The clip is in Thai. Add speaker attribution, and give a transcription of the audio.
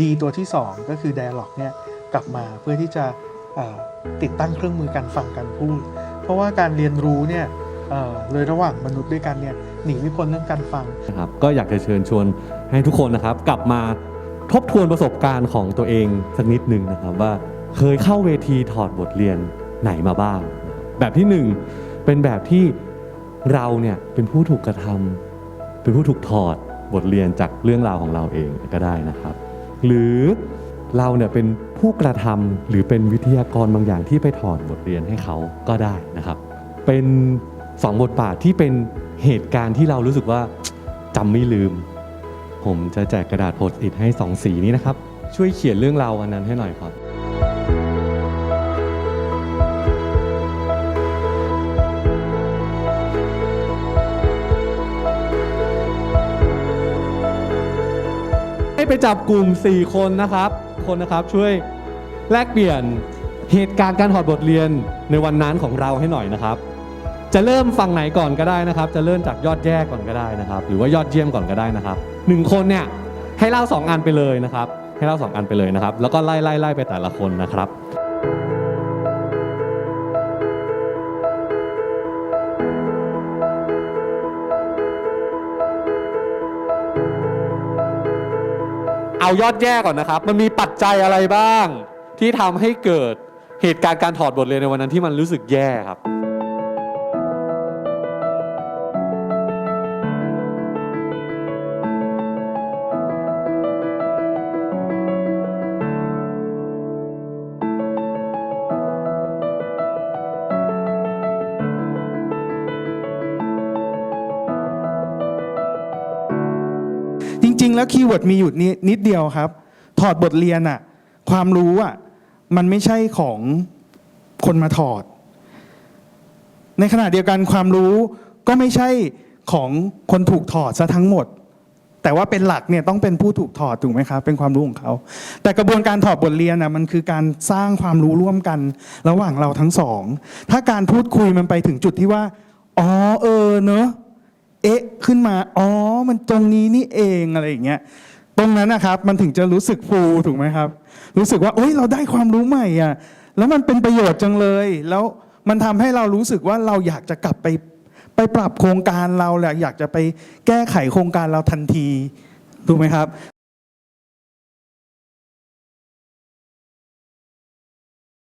Speaker 1: ดีตัวที่ 2 ก็คือ Dialog เนี่ยกลับมาเพื่อที่จะติดตั้งเครื่องมือการฟังการพูด เพราะว่าการเรียนรู้เนี่ยเอ่อโดยระหว่างมนุษย์ด้วยกันเนี่ยหนีไม่พ้นเรื่องการฟัง
Speaker 2: นะครับก็อยากจะเชิญชวนให้ทุกคนนะครับ กลับมาทบทวนประสบการณ์ของตัวเองสักนิดหนึ่งนะครับว่าเคยเข้าเวทีถอดบทเรียนไหนมาบ้าง แบบที่หนึ่งเป็นแบบที่เราเนี่ยเป็นผู้ถูกกระทำเป็นผู้ถูกถอดบทเรียนจากเรื่องราวของเราเองก็ได้นะครับ หรือเราเนี่ยเป็นผู้กระทำหรือเป็นวิทยากรบางอย่างที่ไปถอดบทเรียนให้เขาก็ได้นะครับ เป็นสองบทบาทที่เป็นเหตุการณ์ที่เรารู้สึกว่าจำไม่ลืม ผมจะแจกกระดาษโพสต์อิทให้สองสีนี้นะครับ ช่วยเขียนเรื่องราววันนั้นให้หน่อยครับ ไปจับกลุ่ม 4 คนนะครับ คนนะครับช่วยแลกเปลี่ยนเหตุการณ์การถอดบทเรียนในวันนั้นของเราให้หน่อยนะครับ จะเริ่มฝั่งไหนก่อนก็ได้นะครับ จะเริ่มจากยอดแย่ก่อนก็ได้นะครับ หรือว่ายอดเยี่ยมก่อนก็ได้นะครับหนึ่งคนเนี่ยให้เล่าสองอันไปเลยนะครับ ให้เล่าสองอันไปเลยนะครับ แล้วก็ไล่ไล่ไล่ไปแต่ละคนนะครับ เอายอดแย่ก่อนนะครับ มันมีปัจจัยอะไรบ้าง ที่ทำให้เกิดเหตุการณ์การถอดบทเรียนในวันนั้นที่มันรู้สึกแย่ครับ
Speaker 1: ริง ๆ แล้วคีย์เวิร์ดมีอยู่นิดนิดเดียวครับ ถอดบทเรียนอะความรู้อะมันไม่ใช่ของคนมาถอด ในขณะเดียวกันความรู้ก็ไม่ใช่ของคนถูกถอดซะทั้งหมด แต่ว่าเป็นหลักเนี่ยต้องเป็นผู้ถูกถอดถูกไหมครับเป็นความรู้ของเขา แต่กระบวนการถอดบทเรียนนะมันคือการสร้างความรู้ร่วมกันระหว่างเราทั้งสอง ถ้าการพูดคุยมันไปถึงจุดที่ว่าอ๋อเออเนอะ เอ๊ะขึ้นมา อ๋อ มันตรงนี้นี่เองอะไรอย่างเงี้ย ตรงนั้นนะครับ มันถึงจะรู้สึกฟูถูกไหมครับ รู้สึกว่าโอ้ยเราได้ความรู้ใหม่อะ แล้วมันเป็นประโยชน์จังเลย แล้วมันทำให้เรารู้สึกว่าเราอยากจะกลับไปไปปรับโครงการเราแหละอยากจะไปแก้ไขโครงการเราทันทีถูกไหมครับ